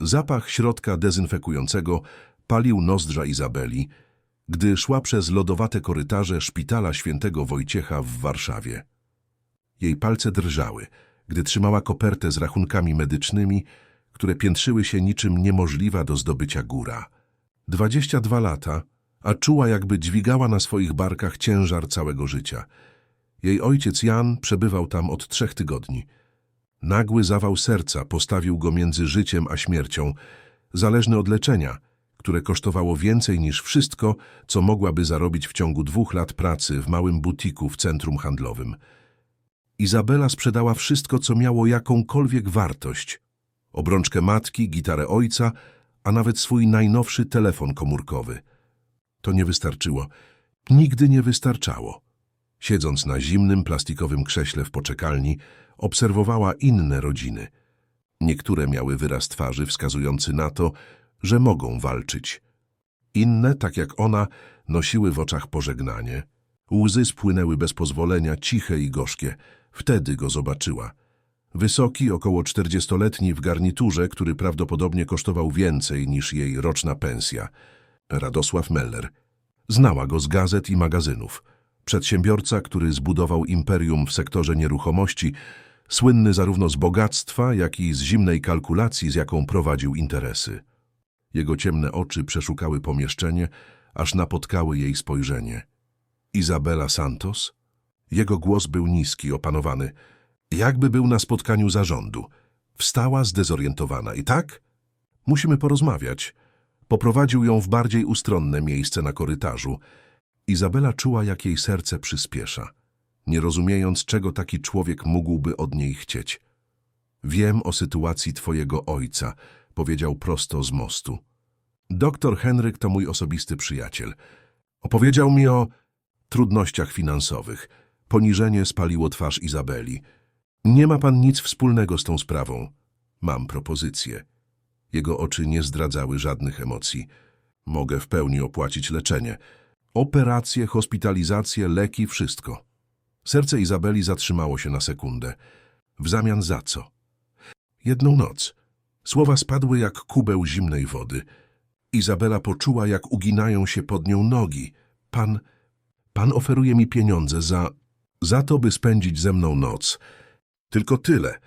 Zapach środka dezynfekującego palił nozdrza Izabeli, gdy szła przez lodowate korytarze szpitala świętego Wojciecha w Warszawie. Jej palce drżały, gdy trzymała kopertę z rachunkami medycznymi, które piętrzyły się niczym niemożliwa do zdobycia góra. Dwadzieścia dwa lata, a czuła jakby dźwigała na swoich barkach ciężar całego życia. Jej ojciec Jan przebywał tam od trzech tygodni. Nagły zawał serca postawił go między życiem a śmiercią, zależny od leczenia, które kosztowało więcej niż wszystko, co mogłaby zarobić w ciągu dwóch lat pracy w małym butiku w centrum handlowym. Izabela sprzedała wszystko, co miało jakąkolwiek wartość. Obrączkę matki, gitarę ojca, a nawet swój najnowszy telefon komórkowy. To nie wystarczyło. Nigdy nie wystarczało. Siedząc na zimnym, plastikowym krześle w poczekalni, obserwowała inne rodziny. Niektóre miały wyraz twarzy wskazujący na to, że mogą walczyć. Inne, tak jak ona, nosiły w oczach pożegnanie. Łzy spłynęły bez pozwolenia, ciche i gorzkie. Wtedy go zobaczyła. Wysoki, około czterdziestoletni w garniturze, który prawdopodobnie kosztował więcej niż jej roczna pensja. Radosław Meller. Znała go z gazet i magazynów. Przedsiębiorca, który zbudował imperium w sektorze nieruchomości, słynny zarówno z bogactwa, jak i z zimnej kalkulacji, z jaką prowadził interesy. Jego ciemne oczy przeszukały pomieszczenie, aż napotkały jej spojrzenie. Izabela Santos? Jego głos był niski, opanowany. Jakby był na spotkaniu zarządu. Wstała zdezorientowana. I tak? Musimy porozmawiać. Poprowadził ją w bardziej ustronne miejsce na korytarzu. Izabela czuła, jak jej serce przyspiesza, nie rozumiejąc, czego taki człowiek mógłby od niej chcieć. Wiem o sytuacji twojego ojca, powiedział prosto z mostu. Doktor Henryk to mój osobisty przyjaciel. Opowiedział mi o trudnościach finansowych. Poniżenie spaliło twarz Izabeli. Nie ma pan nic wspólnego z tą sprawą. Mam propozycję. Jego oczy nie zdradzały żadnych emocji. Mogę w pełni opłacić leczenie. Operacje, hospitalizacje, leki, wszystko. Serce Izabeli zatrzymało się na sekundę. W zamian za co? Jedną noc. Słowa spadły jak kubeł zimnej wody. Izabela poczuła, jak uginają się pod nią nogi. Pan, pan oferuje mi pieniądze za, za to, by spędzić ze mną noc. Tylko tyle.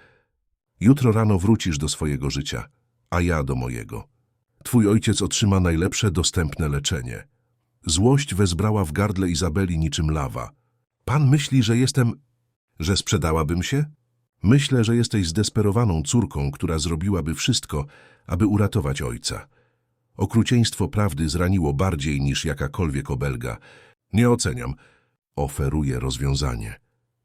Jutro rano wrócisz do swojego życia, a ja do mojego. Twój ojciec otrzyma najlepsze dostępne leczenie. Złość wezbrała w gardle Izabeli niczym lawa. Pan myśli, że jestem... że sprzedałabym się? Myślę, że jesteś zdesperowaną córką, która zrobiłaby wszystko, aby uratować ojca. Okrucieństwo prawdy zraniło bardziej niż jakakolwiek obelga. Nie oceniam. Oferuję rozwiązanie.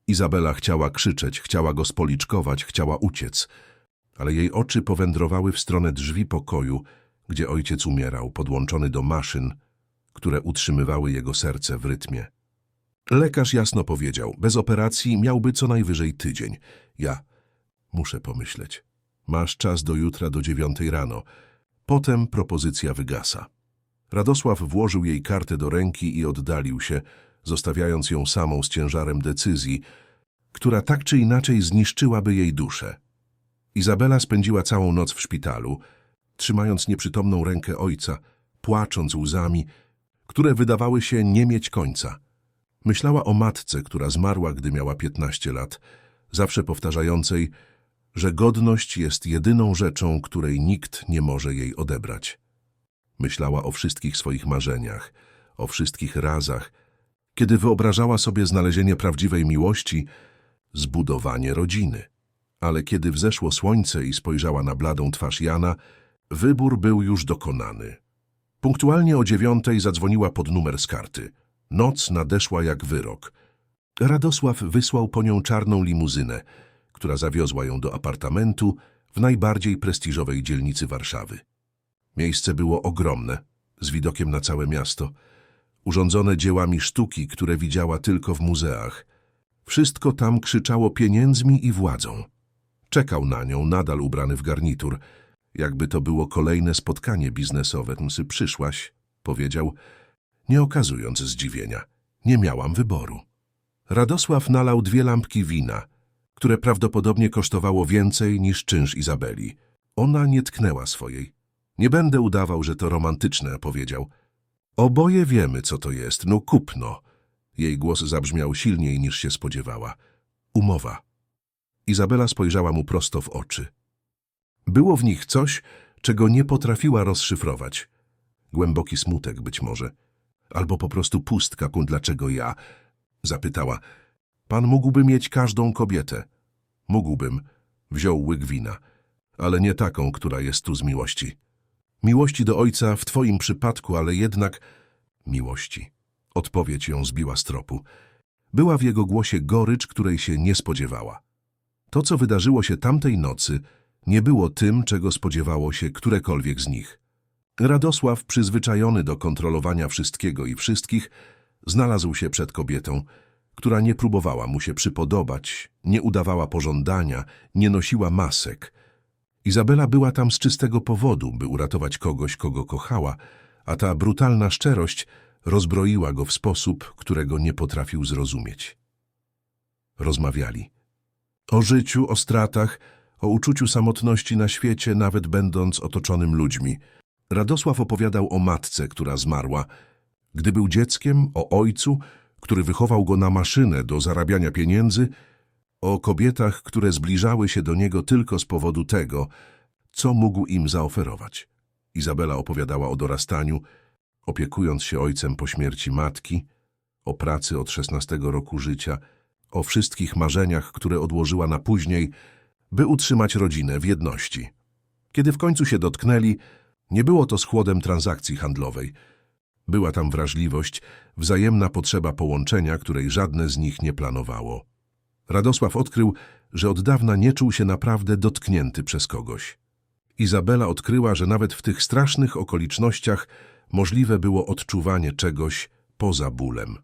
Izabela chciała krzyczeć, chciała go spoliczkować, chciała uciec. Ale jej oczy powędrowały w stronę drzwi pokoju, gdzie ojciec umierał, podłączony do maszyn, które utrzymywały jego serce w rytmie. Lekarz jasno powiedział, bez operacji miałby co najwyżej tydzień. Ja muszę pomyśleć. Masz czas do jutra do dziewiątej rano. Potem propozycja wygasa. Radosław włożył jej kartę do ręki i oddalił się, zostawiając ją samą z ciężarem decyzji, która tak czy inaczej zniszczyłaby jej duszę. Izabela spędziła całą noc w szpitalu, trzymając nieprzytomną rękę ojca, płacząc łzami, które wydawały się nie mieć końca. Myślała o matce, która zmarła, gdy miała 15 lat, zawsze powtarzającej, że godność jest jedyną rzeczą, której nikt nie może jej odebrać. Myślała o wszystkich swoich marzeniach, o wszystkich razach, kiedy wyobrażała sobie znalezienie prawdziwej miłości, zbudowanie rodziny. Ale kiedy wzeszło słońce i spojrzała na bladą twarz Jana, wybór był już dokonany. Punktualnie o dziewiątej zadzwoniła pod numer z karty. Noc nadeszła jak wyrok. Radosław wysłał po nią czarną limuzynę, która zawiozła ją do apartamentu w najbardziej prestiżowej dzielnicy Warszawy. Miejsce było ogromne, z widokiem na całe miasto, urządzone dziełami sztuki, które widziała tylko w muzeach. Wszystko tam krzyczało pieniędzmi i władzą. Czekał na nią, nadal ubrany w garnitur, jakby to było kolejne spotkanie biznesowe. Sy przyszłaś, powiedział, nie okazując zdziwienia. Nie miałam wyboru. Radosław nalał dwie lampki wina, które prawdopodobnie kosztowało więcej niż czynsz Izabeli. Ona nie tknęła swojej. Nie będę udawał, że to romantyczne, powiedział. Oboje wiemy, co to jest. No kupno. Jej głos zabrzmiał silniej niż się spodziewała. Umowa. Izabela spojrzała mu prosto w oczy. Było w nich coś, czego nie potrafiła rozszyfrować. Głęboki smutek być może. Albo po prostu pustka ku dlaczego ja? Zapytała. Pan mógłby mieć każdą kobietę. Mógłbym. Wziął łyk wina. Ale nie taką, która jest tu z miłości. Miłości do ojca w twoim przypadku, ale jednak miłości. Odpowiedź ją zbiła z tropu. Była w jego głosie gorycz, której się nie spodziewała. To, co wydarzyło się tamtej nocy, nie było tym, czego spodziewało się którekolwiek z nich. Radosław, przyzwyczajony do kontrolowania wszystkiego i wszystkich, znalazł się przed kobietą, która nie próbowała mu się przypodobać, nie udawała pożądania, nie nosiła masek. Izabela była tam z czystego powodu, by uratować kogoś, kogo kochała, a ta brutalna szczerość rozbroiła go w sposób, którego nie potrafił zrozumieć. Rozmawiali. O życiu, o stratach, o uczuciu samotności na świecie, nawet będąc otoczonym ludźmi. Radosław opowiadał o matce, która zmarła. Gdy był dzieckiem, o ojcu, który wychował go na maszynę do zarabiania pieniędzy, o kobietach, które zbliżały się do niego tylko z powodu tego, co mógł im zaoferować. Izabela opowiadała o dorastaniu, opiekując się ojcem po śmierci matki, o pracy od 16 roku życia, o wszystkich marzeniach, które odłożyła na później, by utrzymać rodzinę w jedności. Kiedy w końcu się dotknęli, nie było to schłodem transakcji handlowej. Była tam wrażliwość, wzajemna potrzeba połączenia, której żadne z nich nie planowało. Radosław odkrył, że od dawna nie czuł się naprawdę dotknięty przez kogoś. Izabela odkryła, że nawet w tych strasznych okolicznościach możliwe było odczuwanie czegoś poza bólem.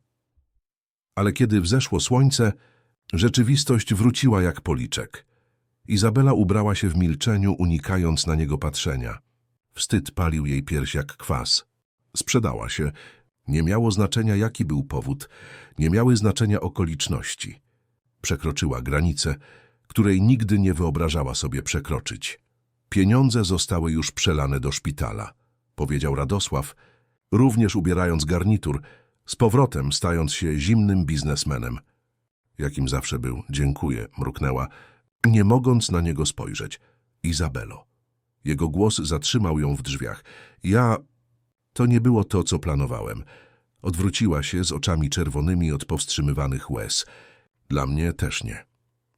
Ale kiedy wzeszło słońce, rzeczywistość wróciła jak policzek. Izabela ubrała się w milczeniu, unikając na niego patrzenia. Wstyd palił jej pierś jak kwas. Sprzedała się. Nie miało znaczenia, jaki był powód. Nie miały znaczenia okoliczności. Przekroczyła granicę, której nigdy nie wyobrażała sobie przekroczyć. Pieniądze zostały już przelane do szpitala, powiedział Radosław, również ubierając garnitur, z powrotem stając się zimnym biznesmenem. Jakim zawsze był, dziękuję, mruknęła, nie mogąc na niego spojrzeć. Izabelo. Jego głos zatrzymał ją w drzwiach. Ja... To nie było to, co planowałem. Odwróciła się z oczami czerwonymi od powstrzymywanych łez. Dla mnie też nie.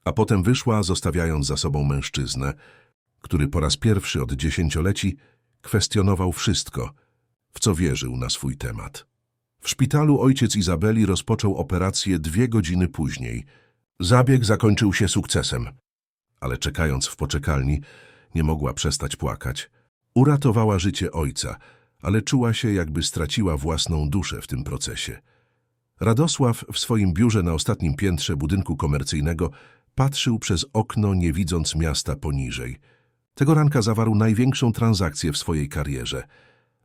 A potem wyszła, zostawiając za sobą mężczyznę, który po raz pierwszy od dziesięcioleci kwestionował wszystko, w co wierzył na swój temat. W szpitalu ojciec Izabeli rozpoczął operację dwie godziny później. Zabieg zakończył się sukcesem, ale czekając w poczekalni, nie mogła przestać płakać. Uratowała życie ojca, ale czuła się, jakby straciła własną duszę w tym procesie. Radosław w swoim biurze na ostatnim piętrze budynku komercyjnego patrzył przez okno, nie widząc miasta poniżej. Tego ranka zawarł największą transakcję w swojej karierze,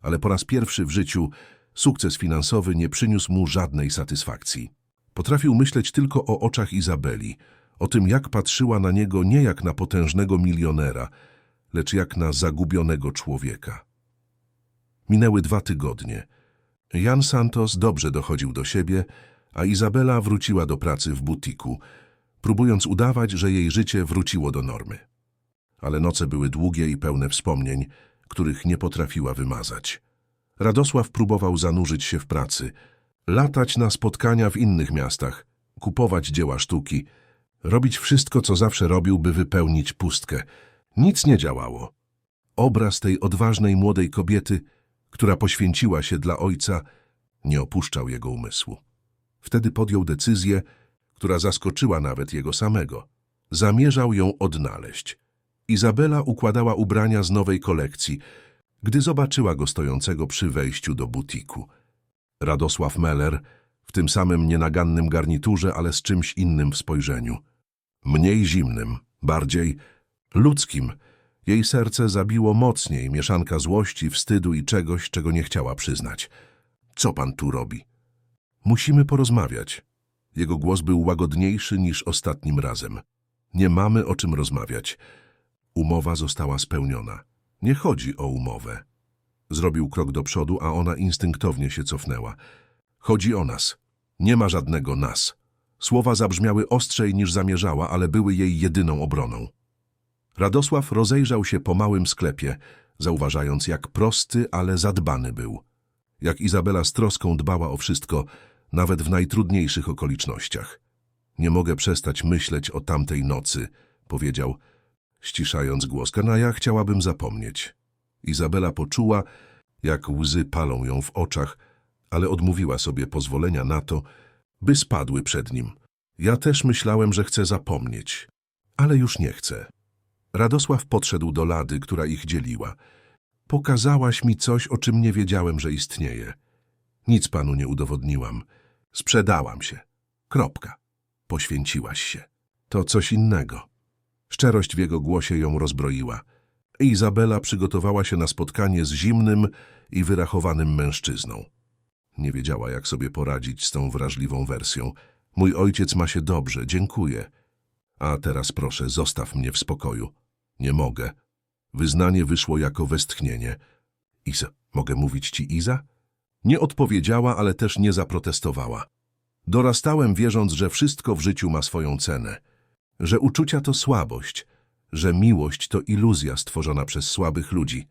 ale po raz pierwszy w życiu sukces finansowy nie przyniósł mu żadnej satysfakcji. Potrafił myśleć tylko o oczach Izabeli, o tym, jak patrzyła na niego nie jak na potężnego milionera, lecz jak na zagubionego człowieka. Minęły dwa tygodnie. Jan Santos dobrze dochodził do siebie, a Izabela wróciła do pracy w butiku, próbując udawać, że jej życie wróciło do normy. Ale noce były długie i pełne wspomnień, których nie potrafiła wymazać. Radosław próbował zanurzyć się w pracy, latać na spotkania w innych miastach, kupować dzieła sztuki, robić wszystko, co zawsze robił, by wypełnić pustkę. Nic nie działało. Obraz tej odważnej młodej kobiety, która poświęciła się dla ojca, nie opuszczał jego umysłu. Wtedy podjął decyzję, która zaskoczyła nawet jego samego. Zamierzał ją odnaleźć. Izabela układała ubrania z nowej kolekcji, gdy zobaczyła go stojącego przy wejściu do butiku. Radosław Meller, w tym samym nienagannym garniturze, ale z czymś innym w spojrzeniu. Mniej zimnym, bardziej ludzkim. Jej serce zabiło mocniej mieszanka złości, wstydu i czegoś, czego nie chciała przyznać. Co pan tu robi? Musimy porozmawiać. Jego głos był łagodniejszy niż ostatnim razem. Nie mamy o czym rozmawiać. Umowa została spełniona. Nie chodzi o umowę. Zrobił krok do przodu, a ona instynktownie się cofnęła. Chodzi o nas. Nie ma żadnego nas. Słowa zabrzmiały ostrzej niż zamierzała, ale były jej jedyną obroną. Radosław rozejrzał się po małym sklepie, zauważając, jak prosty, ale zadbany był. Jak Izabela z troską dbała o wszystko, nawet w najtrudniejszych okolicznościach. Nie mogę przestać myśleć o tamtej nocy, powiedział, ściszając głos. Na ja chciałabym zapomnieć. Izabela poczuła, jak łzy palą ją w oczach, ale odmówiła sobie pozwolenia na to, by spadły przed nim. Ja też myślałem, że chcę zapomnieć, ale już nie chcę. Radosław podszedł do lady, która ich dzieliła. Pokazałaś mi coś, o czym nie wiedziałem, że istnieje. Nic panu nie udowodniłam. Sprzedałam się. Kropka. Poświęciłaś się. To coś innego. Szczerość w jego głosie ją rozbroiła. Izabela przygotowała się na spotkanie z zimnym i wyrachowanym mężczyzną. Nie wiedziała, jak sobie poradzić z tą wrażliwą wersją. Mój ojciec ma się dobrze, dziękuję. A teraz proszę, zostaw mnie w spokoju. Nie mogę. Wyznanie wyszło jako westchnienie. Iza, mogę mówić ci Iza? Nie odpowiedziała, ale też nie zaprotestowała. Dorastałem wierząc, że wszystko w życiu ma swoją cenę. Że uczucia to słabość, że miłość to iluzja stworzona przez słabych ludzi.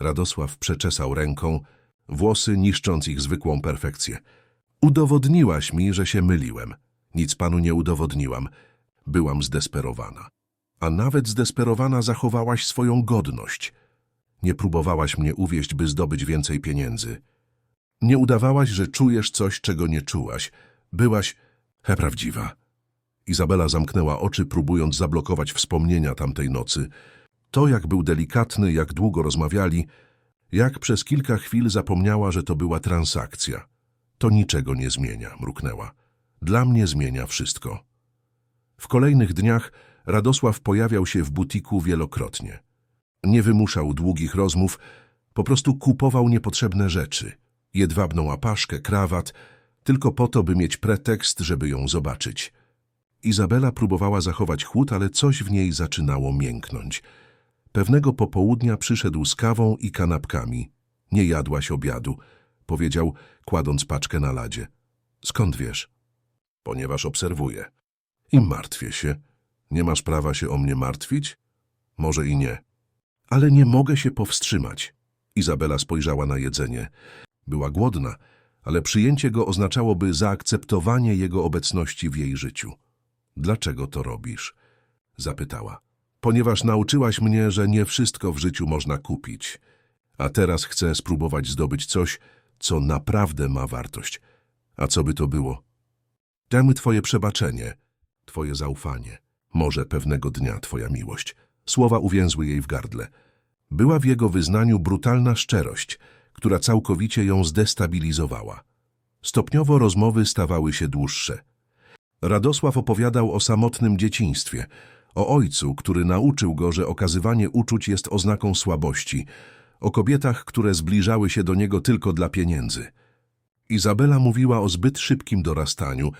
Radosław przeczesał ręką, włosy niszcząc ich zwykłą perfekcję. Udowodniłaś mi, że się myliłem. Nic panu nie udowodniłam. Byłam zdesperowana. A nawet zdesperowana zachowałaś swoją godność. Nie próbowałaś mnie uwieść, by zdobyć więcej pieniędzy. Nie udawałaś, że czujesz coś, czego nie czułaś. Byłaś he prawdziwa. Izabela zamknęła oczy, próbując zablokować wspomnienia tamtej nocy. To, jak był delikatny, jak długo rozmawiali, jak przez kilka chwil zapomniała, że to była transakcja. To niczego nie zmienia, mruknęła. Dla mnie zmienia wszystko. W kolejnych dniach Radosław pojawiał się w butiku wielokrotnie. Nie wymuszał długich rozmów, po prostu kupował niepotrzebne rzeczy. Jedwabną apaszkę, krawat, tylko po to, by mieć pretekst, żeby ją zobaczyć. Izabela próbowała zachować chłód, ale coś w niej zaczynało mięknąć. Pewnego popołudnia przyszedł z kawą i kanapkami. Nie jadłaś obiadu, powiedział, kładąc paczkę na ladzie. Skąd wiesz? Ponieważ obserwuję. I martwię się. Nie masz prawa się o mnie martwić? Może i nie. Ale nie mogę się powstrzymać. Izabela spojrzała na jedzenie. Była głodna, ale przyjęcie go oznaczałoby zaakceptowanie jego obecności w jej życiu. Dlaczego to robisz? Zapytała. Ponieważ nauczyłaś mnie, że nie wszystko w życiu można kupić. A teraz chcę spróbować zdobyć coś, co naprawdę ma wartość. A co by to było? Damy twoje przebaczenie, twoje zaufanie. Może pewnego dnia twoja miłość. Słowa uwięzły jej w gardle. Była w jego wyznaniu brutalna szczerość, która całkowicie ją zdestabilizowała. Stopniowo rozmowy stawały się dłuższe. Radosław opowiadał o samotnym dzieciństwie, o ojcu, który nauczył go, że okazywanie uczuć jest oznaką słabości, o kobietach, które zbliżały się do niego tylko dla pieniędzy. Izabela mówiła o zbyt szybkim dorastaniu,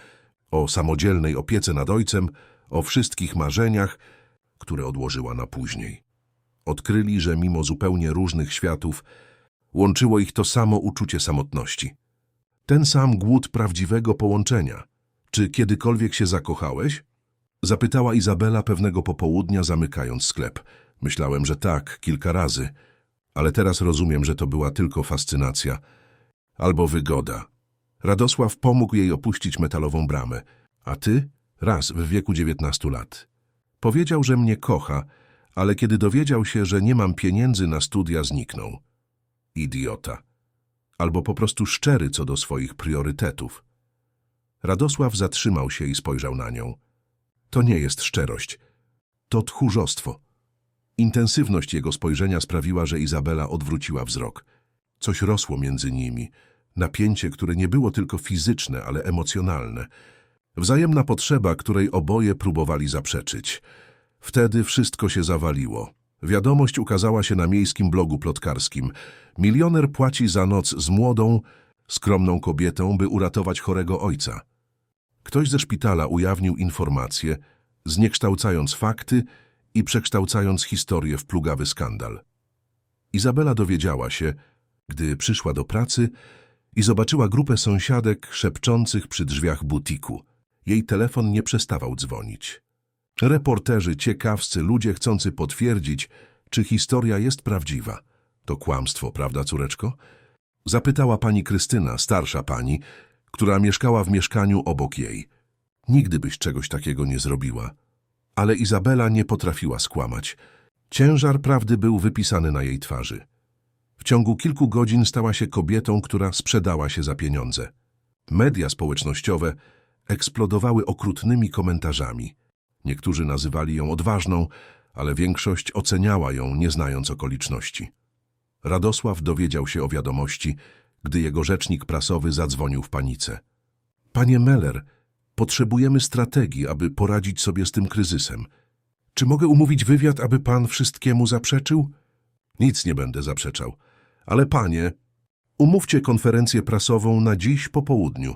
o samodzielnej opiece nad ojcem, o wszystkich marzeniach, które odłożyła na później. Odkryli, że mimo zupełnie różnych światów łączyło ich to samo uczucie samotności. Ten sam głód prawdziwego połączenia. Czy kiedykolwiek się zakochałeś? Zapytała Izabela pewnego popołudnia, zamykając sklep. Myślałem, że tak, kilka razy, ale teraz rozumiem, że to była tylko fascynacja albo wygoda. Radosław pomógł jej opuścić metalową bramę, a ty? Raz w wieku dziewiętnastu lat. Powiedział, że mnie kocha, ale kiedy dowiedział się, że nie mam pieniędzy na studia, zniknął. Idiota. Albo po prostu szczery co do swoich priorytetów. Radosław zatrzymał się i spojrzał na nią. To nie jest szczerość. To tchórzostwo. Intensywność jego spojrzenia sprawiła, że Izabela odwróciła wzrok. Coś rosło między nimi. Napięcie, które nie było tylko fizyczne, ale emocjonalne. Wzajemna potrzeba, której oboje próbowali zaprzeczyć. Wtedy wszystko się zawaliło. Wiadomość ukazała się na miejskim blogu plotkarskim. Milioner płaci za noc z młodą, skromną kobietą, by uratować chorego ojca. Ktoś ze szpitala ujawnił informacje, zniekształcając fakty i przekształcając historię w plugawy skandal. Izabela dowiedziała się, gdy przyszła do pracy i zobaczyła grupę sąsiadek szepczących przy drzwiach butiku. Jej telefon nie przestawał dzwonić. Reporterzy, ciekawscy, ludzie chcący potwierdzić, czy historia jest prawdziwa. To kłamstwo, prawda, córeczko? Zapytała pani Krystyna, starsza pani, która mieszkała w mieszkaniu obok jej. Nigdy byś czegoś takiego nie zrobiła. Ale Izabela nie potrafiła skłamać. Ciężar prawdy był wypisany na jej twarzy. W ciągu kilku godzin stała się kobietą, która sprzedała się za pieniądze. Media społecznościowe eksplodowały okrutnymi komentarzami. Niektórzy nazywali ją odważną, ale większość oceniała ją, nie znając okoliczności. Radosław dowiedział się o wiadomości, gdy jego rzecznik prasowy zadzwonił w panice. Panie Meller, potrzebujemy strategii, aby poradzić sobie z tym kryzysem. Czy mogę umówić wywiad, aby pan wszystkiemu zaprzeczył? Nic nie będę zaprzeczał. Ale panie, umówcie konferencję prasową na dziś po południu.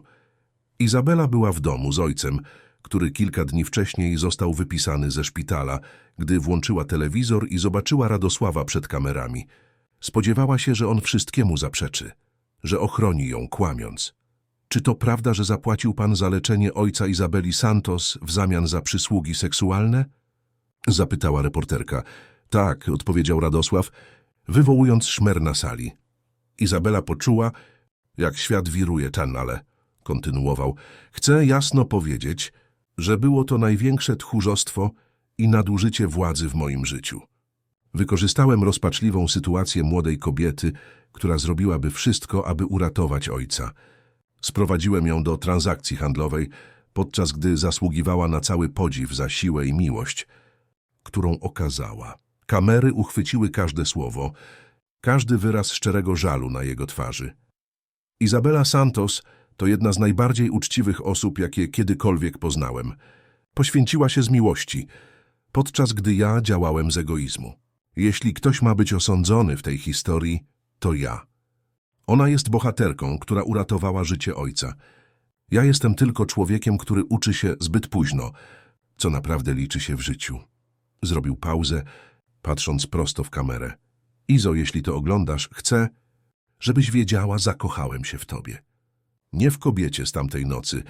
Izabela była w domu z ojcem, który kilka dni wcześniej został wypisany ze szpitala, gdy włączyła telewizor i zobaczyła Radosława przed kamerami. Spodziewała się, że on wszystkiemu zaprzeczy, że ochroni ją, kłamiąc. Czy to prawda, że zapłacił pan za leczenie ojca Izabeli Santos w zamian za przysługi seksualne? Zapytała reporterka. Tak, odpowiedział Radosław, wywołując szmer na sali. Izabela poczuła, jak świat wiruje Czannale. Kontynuował. Chcę jasno powiedzieć, że było to największe tchórzostwo i nadużycie władzy w moim życiu. Wykorzystałem rozpaczliwą sytuację młodej kobiety, która zrobiłaby wszystko, aby uratować ojca. Sprowadziłem ją do transakcji handlowej, podczas gdy zasługiwała na cały podziw za siłę i miłość, którą okazała. Kamery uchwyciły każde słowo, każdy wyraz szczerego żalu na jego twarzy. Izabela Santos to jedna z najbardziej uczciwych osób, jakie kiedykolwiek poznałem. Poświęciła się z miłości, podczas gdy ja działałem z egoizmu. Jeśli ktoś ma być osądzony w tej historii, to ja. Ona jest bohaterką, która uratowała życie ojca. Ja jestem tylko człowiekiem, który uczy się zbyt późno, co naprawdę liczy się w życiu. Zrobił pauzę, patrząc prosto w kamerę. Izo, jeśli to oglądasz, chcę, żebyś wiedziała, zakochałem się w tobie. Nie w kobiecie z tamtej nocy,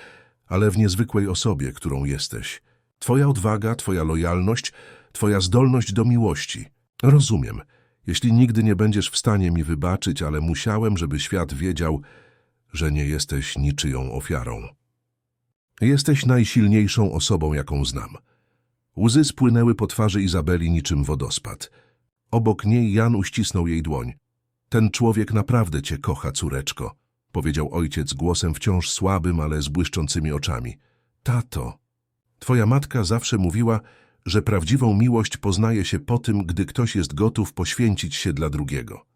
ale w niezwykłej osobie, którą jesteś. Twoja odwaga, twoja lojalność, twoja zdolność do miłości. Rozumiem, jeśli nigdy nie będziesz w stanie mi wybaczyć, ale musiałem, żeby świat wiedział, że nie jesteś niczyją ofiarą. Jesteś najsilniejszą osobą, jaką znam. Łzy spłynęły po twarzy Izabeli niczym wodospad. Obok niej Jan uścisnął jej dłoń. Ten człowiek naprawdę cię kocha, córeczko, powiedział ojciec głosem wciąż słabym, ale z błyszczącymi oczami. Tato, twoja matka zawsze mówiła, że prawdziwą miłość poznaje się po tym, gdy ktoś jest gotów poświęcić się dla drugiego.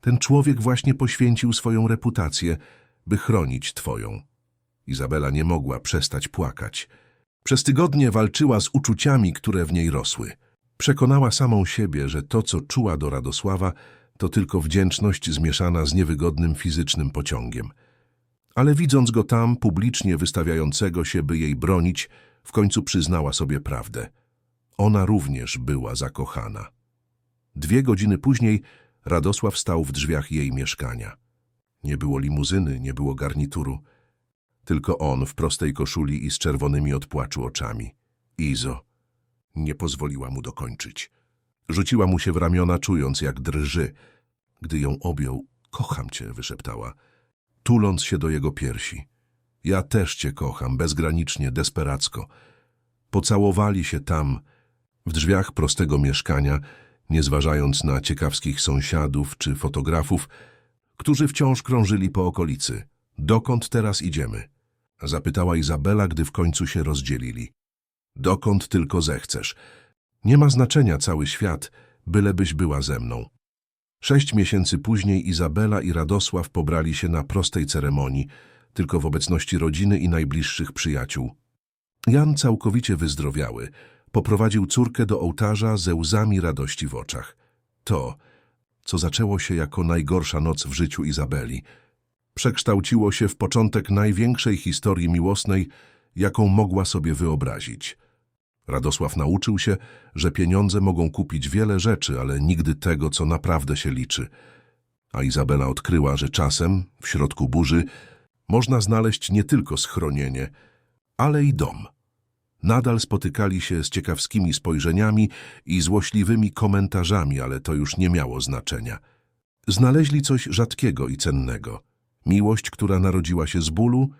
Ten człowiek właśnie poświęcił swoją reputację, by chronić twoją. Izabela nie mogła przestać płakać. Przez tygodnie walczyła z uczuciami, które w niej rosły. Przekonała samą siebie, że to, co czuła do Radosława, to tylko wdzięczność zmieszana z niewygodnym fizycznym pociągiem. Ale widząc go tam, publicznie wystawiającego się, by jej bronić, w końcu przyznała sobie prawdę. Ona również była zakochana. Dwie godziny później Radosław stał w drzwiach jej mieszkania. Nie było limuzyny, nie było garnituru. Tylko on w prostej koszuli i z czerwonymi od płaczu oczami. Izo nie pozwoliła mu dokończyć. Rzuciła mu się w ramiona, czując jak drży. Gdy ją objął, kocham cię, wyszeptała, tuląc się do jego piersi. Ja też cię kocham, bezgranicznie, desperacko. Pocałowali się tam, w drzwiach prostego mieszkania, nie zważając na ciekawskich sąsiadów czy fotografów, którzy wciąż krążyli po okolicy. Dokąd teraz idziemy? Zapytała Izabela, gdy w końcu się rozdzielili. Dokąd tylko zechcesz. Nie ma znaczenia cały świat, bylebyś była ze mną. Sześć miesięcy później Izabela i Radosław pobrali się na prostej ceremonii, tylko w obecności rodziny i najbliższych przyjaciół. Jan całkowicie wyzdrowiały, poprowadził córkę do ołtarza ze łzami radości w oczach. To, co zaczęło się jako najgorsza noc w życiu Izabeli, przekształciło się w początek największej historii miłosnej, jaką mogła sobie wyobrazić. Radosław nauczył się, że pieniądze mogą kupić wiele rzeczy, ale nigdy tego, co naprawdę się liczy. A Izabela odkryła, że czasem, w środku burzy, można znaleźć nie tylko schronienie, ale i dom. Nadal spotykali się z ciekawskimi spojrzeniami i złośliwymi komentarzami, ale to już nie miało znaczenia. Znaleźli coś rzadkiego i cennego. Miłość, która narodziła się z bólu,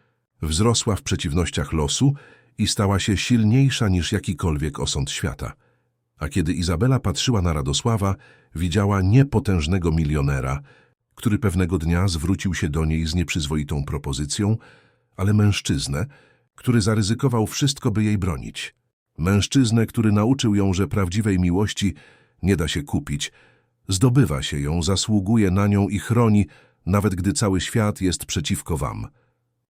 wzrosła w przeciwnościach losu i stała się silniejsza niż jakikolwiek osąd świata. A kiedy Izabela patrzyła na Radosława, widziała niepotężnego milionera, który pewnego dnia zwrócił się do niej z nieprzyzwoitą propozycją, ale mężczyznę, który zaryzykował wszystko, by jej bronić. Mężczyznę, który nauczył ją, że prawdziwej miłości nie da się kupić, zdobywa się ją, zasługuje na nią i chroni, nawet gdy cały świat jest przeciwko wam.